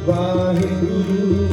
ਵਾਹਿਗੁਰੂ।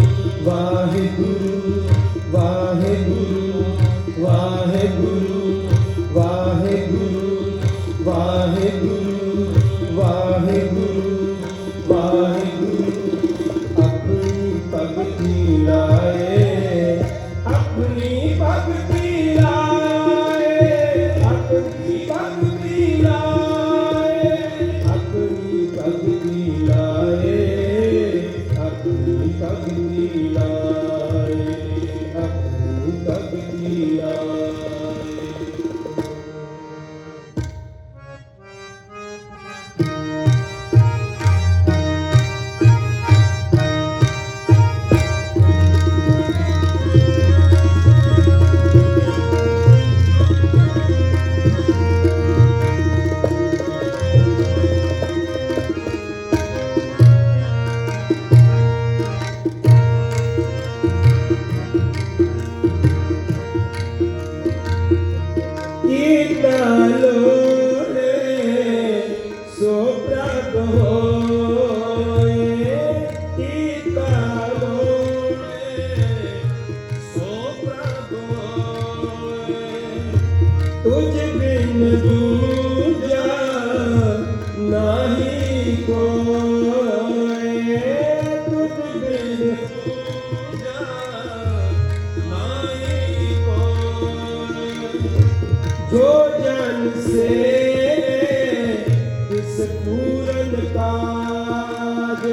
ਪੂਰਨ ਕਾਜ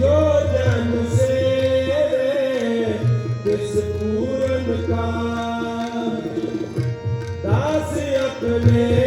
ਜੋ ਪੂਰਨ ਕਾਜ ਆਪਣੇ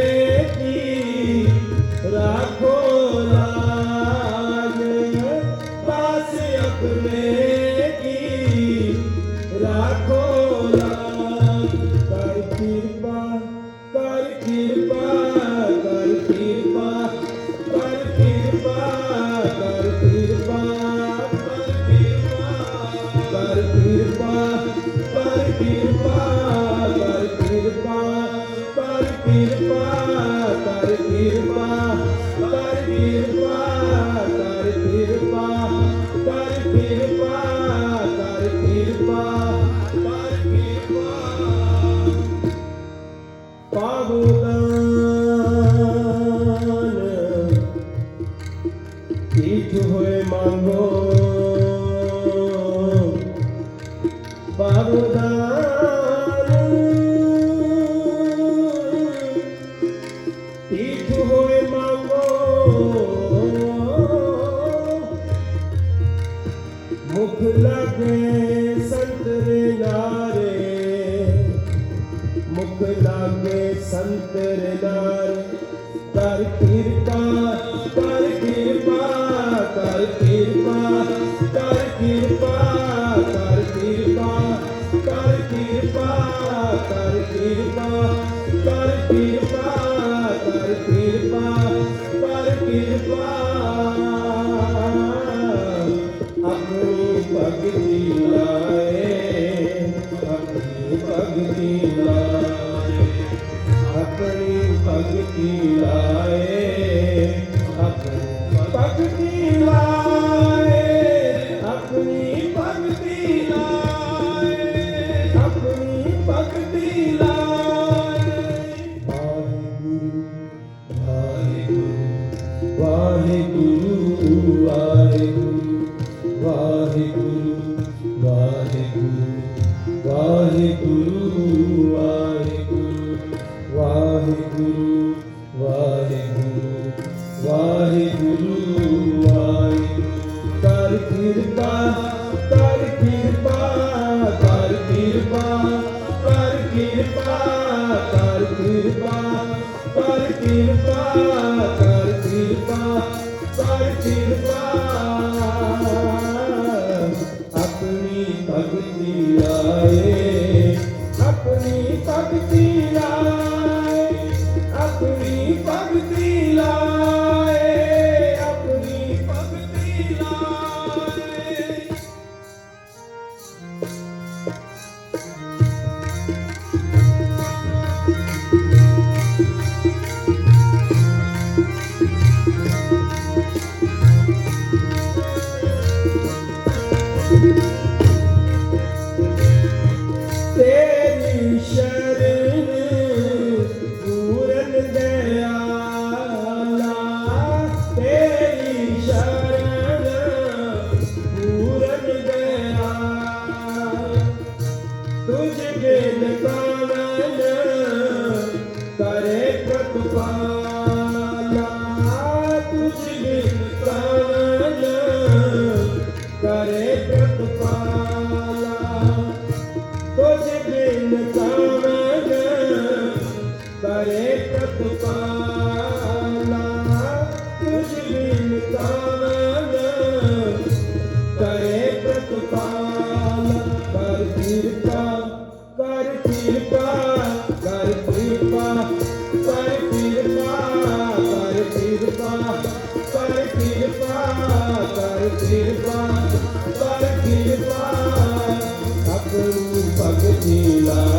ਕਿਰਪਾ ਕਰ ਕਿਰਪਾ ਅਕਰੂ ਭਗਤੀ ਲਾ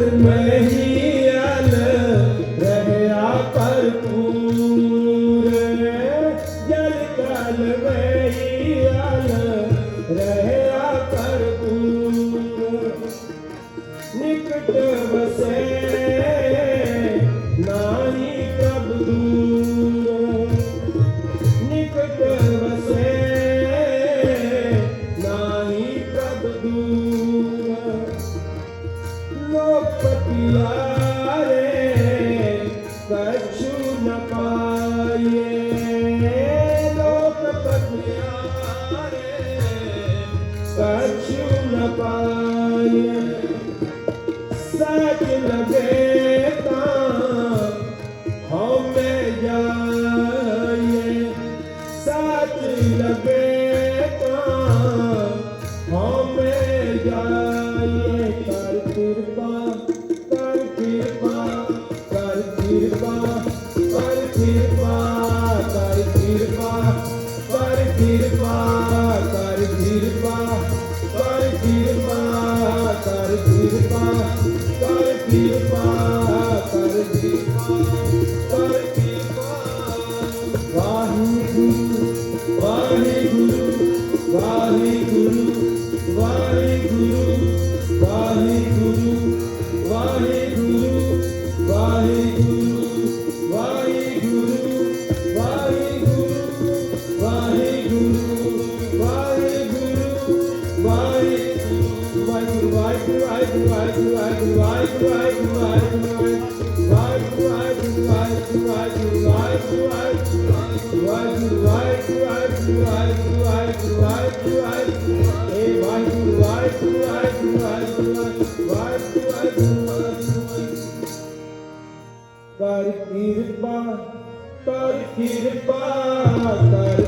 में ही Tarikirpa, Tarikirpa, Tarikirpa.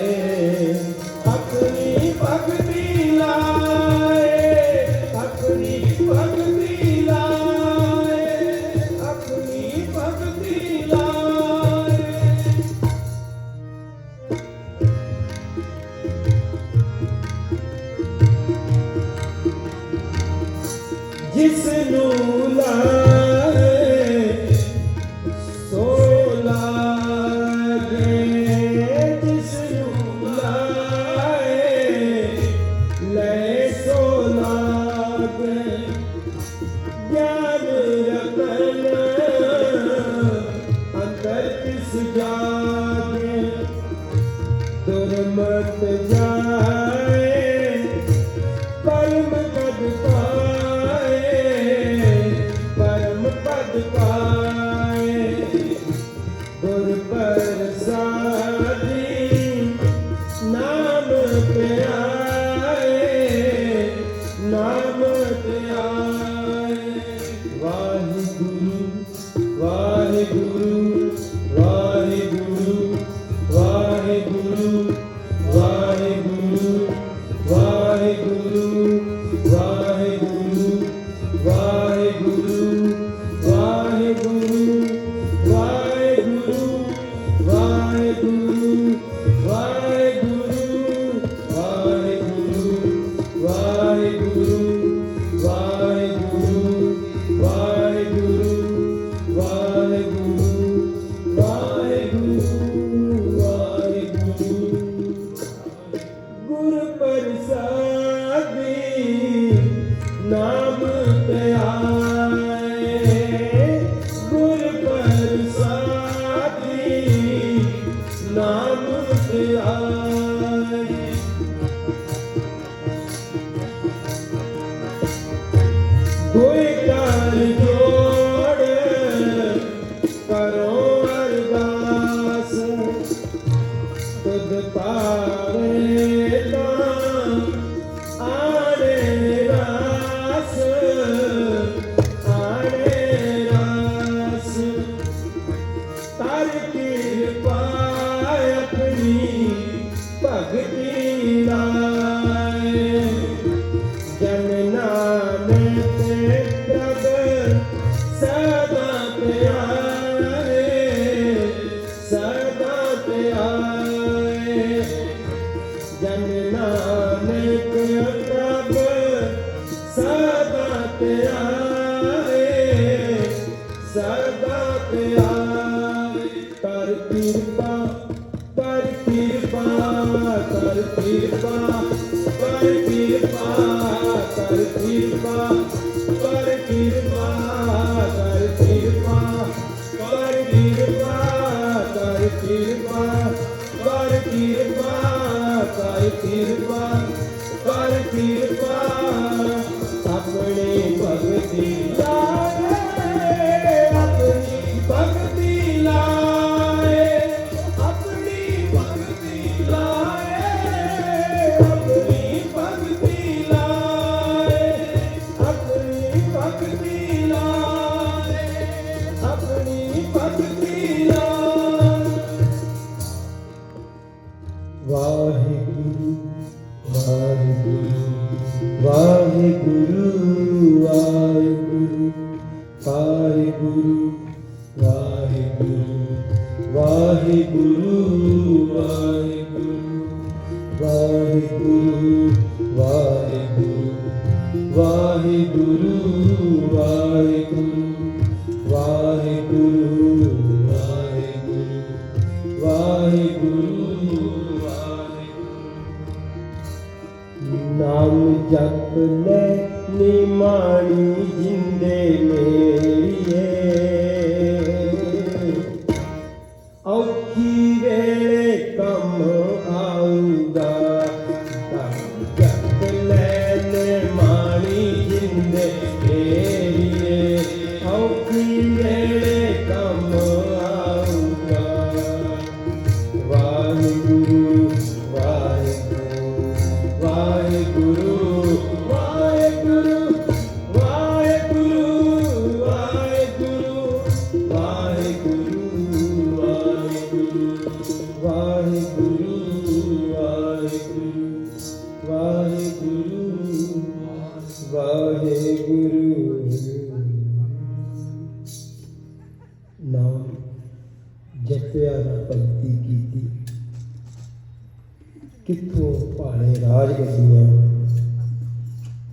ਕਿੱਥੋਂ ਭਾਣੇ ਰਾਜ ਗੱਡੀਆਂ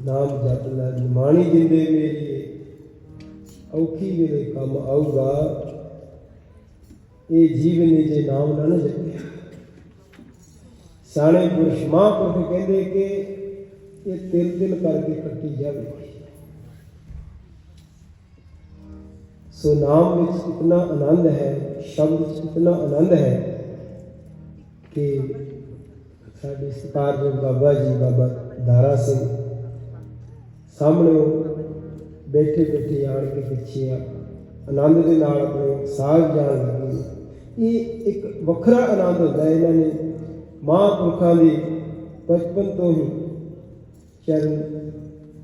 ਨਾਮ ਜਪ ਲੈ ਨਿਮਾਣੀ ਜਿੰਦੇ ਮੇਰੀ ਔਖੀ ਵੇਲੇ ਕੰਮ ਆਊਗਾ। ਇਹ ਜੀਵਨ ਜੇ ਨਾਮ ਨਾ ਨਾ ਜਪਿਆ ਸਾਣੇ ਪੁਰਸ਼ ਮਹਾਂਪੁਰਖ ਕਹਿੰਦੇ ਕਿ ਇਹ ਤਿਲ ਤਿਲ ਕਰਕੇ ਕੱਟੀ ਜਾਵੇ। ਸੋ ਨਾਮ ਵਿੱਚ ਇਤਨਾ ਆਨੰਦ ਹੈ, ਸ਼ਬਦ ਵਿੱਚ ਇਤਨਾ ਆਨੰਦ ਹੈ ਕਿ ਸਾਡੇ ਸਤਿਕਾਰਯੋਗ ਬਾਬਾ ਜੀ, ਬਾਬਾ ਦਾਰਾ ਸਿੰਘ। ਸਾਹਮਣੇ ਬੈਠੇ ਬੈਠੇ ਆਣ ਕੇ ਪਿੱਛੇ ਆ। ਆਨੰਦ ਦੇ ਨਾਲ ਆਪਣੇ ਸਾਹ ਜਾਣ ਲੱਗੇ ਇਹ ਇੱਕ ਵੱਖਰਾ ਆਨੰਦ ਹੁੰਦਾ ਹੈ। ਇਹਨਾਂ ਨੇ ਮਹਾਂਪੁਰਖਾਂ ਦੀ ਬਚਪਨ ਤੋਂ ਹੀ ਚਰਨ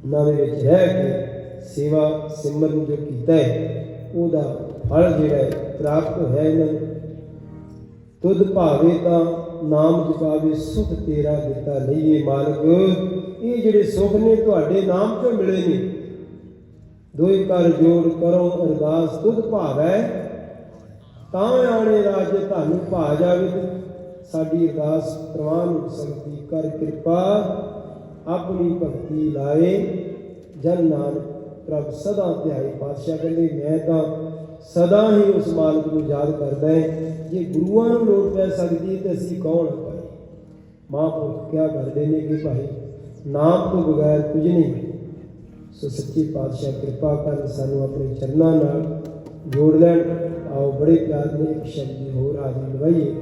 ਨਾਮ ਵਿੱਚ ਰਹਿ ਕੇ ਸੇਵਾ ਸਿਮਰਨ ਜੋ ਕੀਤਾ ਹੈ, ਉਹਦਾ ਫਲ ਜਿਹੜਾ ਹੈ, ਪ੍ਰਾਪਤ ਹੋਇਆ ਇਹਨਾਂ ਨੂੰ। ਤੁਧ ਭਾਵੇ ਤਾਂ ਨਾਮ ਜਪਾਵੇ, ਸੁਖ ਤੇਰਾ ਦਿੱਤਾ ਲਈਏ ਮਾਲਕ। ਇਹ ਜਿਹੜੇ ਸੁਖ ਨੇ, ਤੁਹਾਡੇ ਨਾਮ ਤੋਂ ਮਿਲੇ ਨੇ। ਦੋਈ ਕਰ ਜੋੜ ਕਰੋ, ਅਰਦਾਸ ਤੁਧ ਭਾਵੈ। ਤਾਂ ਆਣੇ ਰਾਜ ਤੁਹਾਨੂੰ ਭਾ ਜਾਵੇ ਸਾਡੀ ਅਰਦਾਸ ਪ੍ਰਵਾਨ ਸਕਦੀ ਕਰ ਕਿਰਪਾ। ਆਪਣੀ ਭਗਤੀ ਲਾਏ। ਜਨ ਨਾਨਕ ਪ੍ਰਭ ਸਦਾ ਧਿਆਏ, ਪਾਤਸ਼ਾਹ ਕਹਿੰਦੇ, ਮੈਂ ਤਾਂ ਸਦਾ ਹੀ ਉਸ ਮਾਲਕ ਨੂੰ ਯਾਦ ਕਰਦਾ ਹੈ, ਜੇ ਗੁਰੂਆਂ ਨੂੰ ਲੋੜ ਪੈ ਸਕਦੀ ਹੈ ਤੇ ਅਸੀਂ ਕੌਣ ਹਾਂ ਭਾਈ? ਮਹਾਂਪੁਰਖ ਕਿਹਾ ਕਰਦੇ ਨੇ ਕਿ ਭਾਈ? ਨਾਮ ਤੋਂ ਬਗੈਰ ਕੁਝ ਨਹੀਂ ਸੋ ਸੱਚੇ ਪਾਤਸ਼ਾਹ ਕਿਰਪਾ ਕਰ ਸਾਨੂੰ ਆਪਣੇ ਚਰਨਾਂ ਨਾਲ ਜੋੜ ਲੈਣ। ਆਓ ਬੜੇ ਪਿਆਰ ਨਾਲ ਇੱਕ ਸ਼ਬਦ ਹੋਰ ਹਾਜ਼ਰੀ ਲਵਾਈਏ।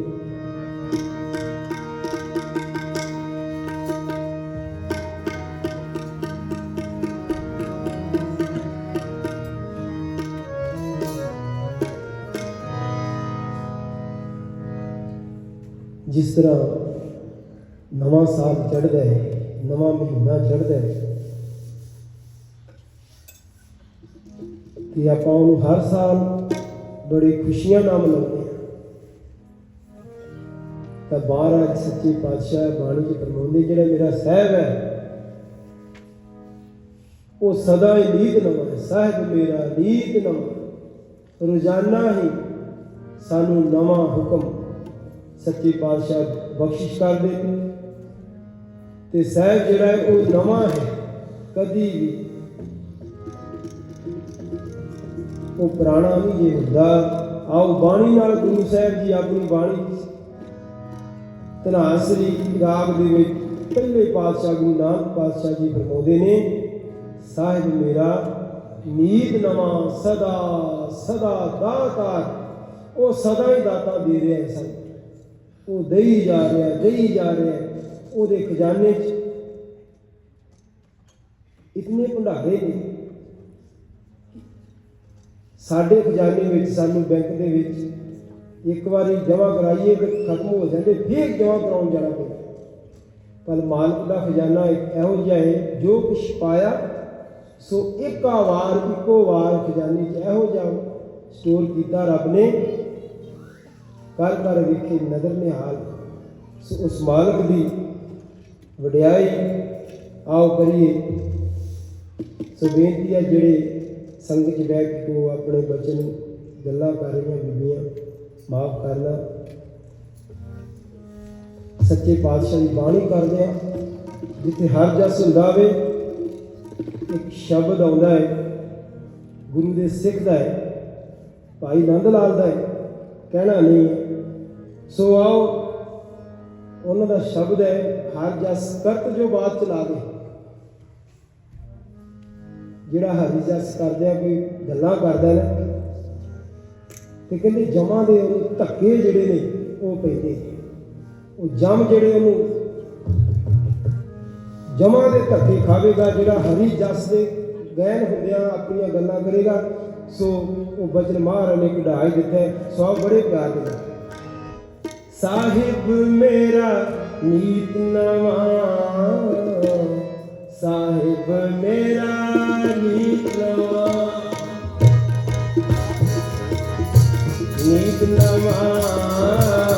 ਜਿਸ ਤਰ੍ਹਾਂ ਨਵਾਂ ਸਾਲ ਚੜ੍ਹਦਾ ਹੈ, ਨਵਾਂ ਮਹੀਨਾ ਚੜ੍ਹਦਾ ਹੈ ਕਿ ਆਪਾਂ ਉਹਨੂੰ ਹਰ ਸਾਲ ਬੜੀ ਖੁਸ਼ੀਆਂ ਨਾਲ ਮਨਾਉਂਦੇ ਹਾਂ। ਤਾਂ ਬਾਹਰ ਮਹਾਰਾਜ ਸੱਚੇ ਪਾਤਸ਼ਾਹ ਬਾਣੀ ਚ ਫਰਮਾਉਂਦੇ, ਜਿਹੜਾ ਮੇਰਾ ਸਾਹਿਬ ਹੈ, ਉਹ ਸਦਾ ਹੀ ਨੀਤ ਨਵਾਂ ਹੈ। ਸਾਹਿਬ ਮੇਰਾ ਨੀਤ ਨਵਾਂ ਰੋਜ਼ਾਨਾ ਹੀ ਸਾਨੂੰ ਨਵਾਂ ਹੁਕਮ ਸੱਚੇ ਪਾਤਸ਼ਾਹ ਬਖਸ਼ਿਸ਼ ਕਰਦੇ ਨੇ। ਤੇ ਸਾਹਿਬ ਜਿਹੜਾ ਹੈ ਉਹ ਨਵਾਂ ਹੈ। ਕਦੀ ਵੀ ਉਹ ਪੁਰਾਣਾ ਨਹੀਂ ਜੇ ਹੁੰਦਾ। ਆਓ ਬਾਣੀ ਨਾਲ ਗੁਰੂ ਸਾਹਿਬ ਜੀ ਆਪਣੀ ਬਾਣੀ ਤਨਾਸਰੀ ਰਾਗ ਦੇ ਵਿੱਚ ਪਹਿਲੇ ਪਾਤਸ਼ਾਹ ਗੁਰੂ ਨਾਨਕ ਪਾਤਸ਼ਾਹ ਜੀ ਫਰਮਾਉਂਦੇ ਨੇ, ਸਾਹਿਬ ਮੇਰਾ ਨੀਤ ਨਵਾਂ ਸਦਾ ਸਦਾ ਦਾਤਾਰ ਉਹ ਸਦਾ ਹੀ ਦਾਤਾ ਦੇ ਰਿਹਾ ਹੈ ਸਾਨੂੰ। ਉਹ ਦੇਈ ਜਾ ਰਿਹਾ, ਦੇਈ ਜਾ ਰਿਹਾ, ਉਹਦੇ ਖਜ਼ਾਨੇ 'ਚ। ਇਤਨੇ ਭੰਡਾਰੇ ਨੇ। ਸਾਡੇ ਖਜ਼ਾਨੇ ਵਿੱਚ, ਸਾਨੂੰ ਬੈਂਕ ਦੇ ਵਿੱਚ ਇੱਕ ਵਾਰੀ ਜਮ੍ਹਾਂ ਕਰਾਈਏ ਤੇ ਖਤਮ ਹੋ ਜਾਂਦੇ, ਫਿਰ ਜਮ੍ਹਾਂ ਕਰਾਉਣ ਜਾਣਾ ਪੈਂਦਾ। ਪਰ ਮਾਲਕ ਦਾ ਖਜ਼ਾਨਾ ਇਹੋ ਜਿਹਾ ਹੈ, ਜੋ ਕੁਛ ਪਾਇਆ, ਸੋ ਇੱਕ ਵਾਰ ਇੱਕੋ ਵਾਰ ਖਜ਼ਾਨੇ 'ਚ ਇਹੋ ਜਿਹਾ ਸਟੋਰ ਕੀਤਾ ਰੱਬ ਨੇ। ਕਰ ਕਰ ਵੇਖੇ ਨਜ਼ਰ ਨਿਹਾਲ। ਸੋ ਉਸ ਮਾਲਕ ਦੀ ਵਡਿਆਈ, ਆਓ ਕਰੀਏ। ਸੋ ਬੇਨਤੀ ਹੈ ਜਿਹੜੇ ਸੰਗਤ 'ਚ ਬੈਠ ਕੇ ਕੋ ਆਪਣੇ ਬਚਨ, ਗੱਲਾਂ ਕਰ ਰਹੀਆਂ ਬੀਬੀਆਂ, ਮਾਫ ਕਰਨਾ। ਸੱਚੇ ਪਾਤਸ਼ਾਹ ਦੀ ਬਾਣੀ ਕਰਦੇ ਆ ਜਿੱਥੇ ਹਰ ਜਸ ਹੁੰਦਾ ਵੇ, ਇੱਕ ਸ਼ਬਦ ਆਉਂਦਾ ਹੈ ਗੁਰੂ ਦੇ ਸਿੱਖ ਦਾ ਹੈ ਭਾਈ ਨੰਦ ਲਾਲ ਦਾ ਹੈ ਕਹਿਣਾ ਨਹੀਂ। ਸੋ ਆਓ, ਉਹਨਾਂ ਦਾ ਸ਼ਬਦ ਹੈ, ਹਰ ਜਸ ਕਰਤ ਜੋ ਬਾਤ ਚਲਾ ਦੇ ਜਿਹੜਾ ਹਰੀ ਜਸ ਕਰਦੇ ਕੋਈ ਗੱਲਾਂ ਕਰਦਾ ਨਾ, ਤੇ ਕਹਿੰਦੇ ਜਮਾਂ ਦੇ ਉਹਨੂੰ ਧੱਕੇ ਜਿਹੜੇ ਨੇ, ਉਹ ਪੈਂਦੇ ਉਹ ਜਮ ਜਿਹੜੇ ਉਹਨੂੰ ਜਮਾਂ ਦੇ ਧੱਕੇ ਖਾਵੇਗਾ, ਜਿਹੜਾ ਹਰੀ ਜਸ ਦੇ ਗੈਨ ਹੁੰਦਿਆਂ ਆਪਣੀਆਂ ਗੱਲਾਂ ਕਰੇਗਾ ਸੋ ਉਹ ਬਚਨ ਮਹਾਰਾਜ ਨੇ ਕਢਾਈ ਦਿੱਤਾ ਸੋ ਬੜੇ ਪਿਆਰ ਦੇ ਸਾਹਿਬ ਮੇਰਾ ਨੀਤ ਨਵਾਂ, ਸਾਹਿਬ ਮੇਰਾ ਨੀਤ ਨਵਾਂ ਨੀਤ ਨਵਾਂ।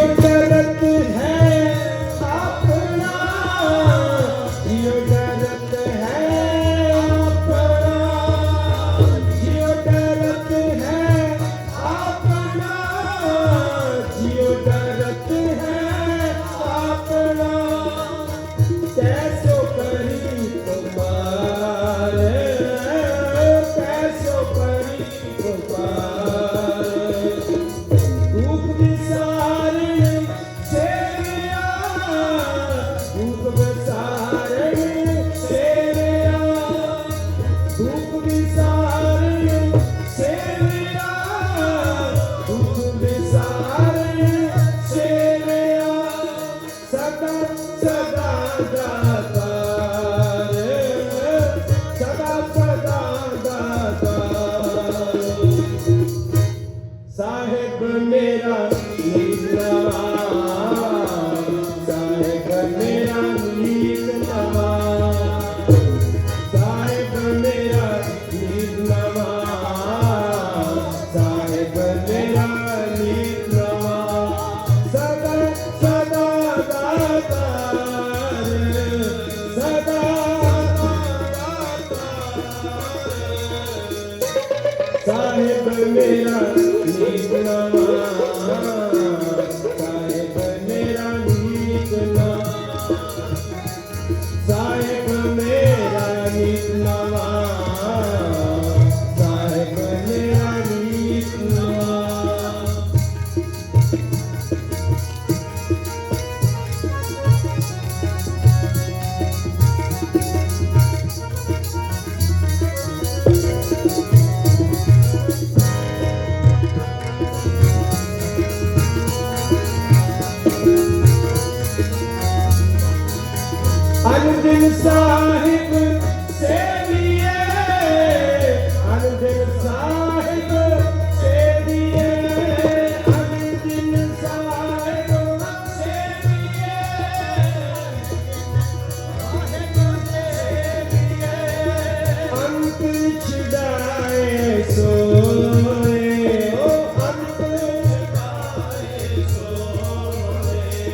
Thank you. Radha.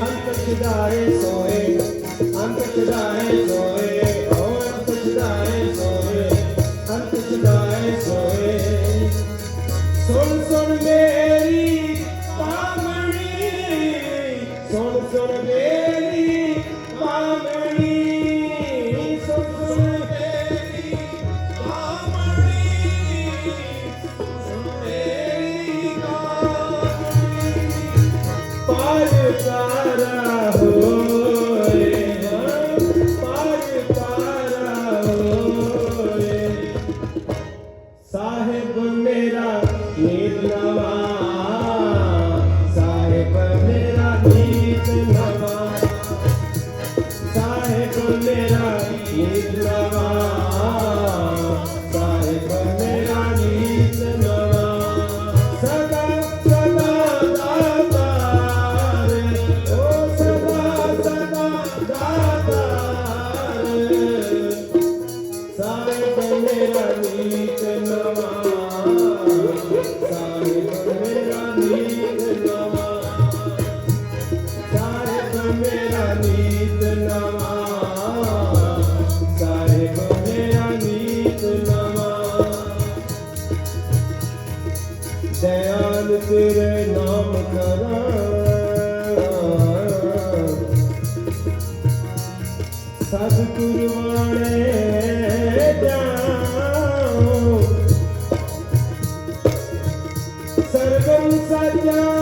ਅੰਤ ਜਦਾਏ ਸੋਏ ਅੰਤ ਜਦਾਏ ਸੋਏ ਓ ਅੰਤ ਜਦਾਏ ਸੋਏ ਅੰਤ ਜਦਾਏ ਸੋਏ। ਸੁਣ ਸੁਣ ਮੇਰੀ Sadhya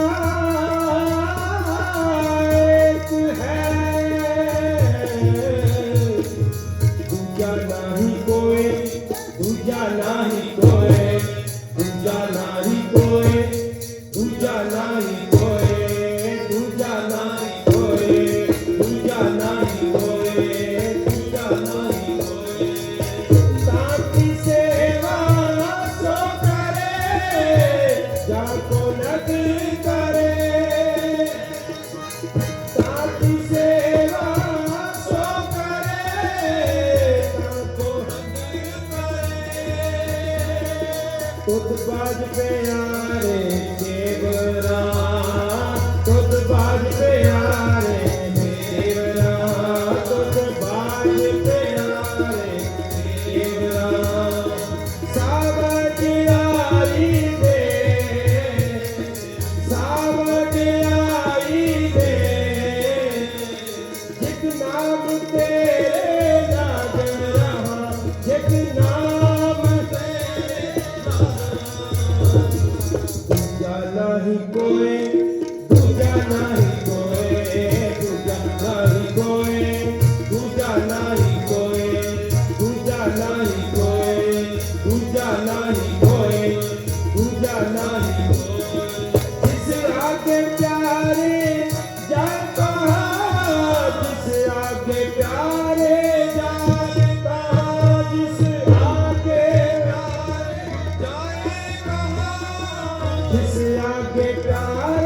que se é apegar.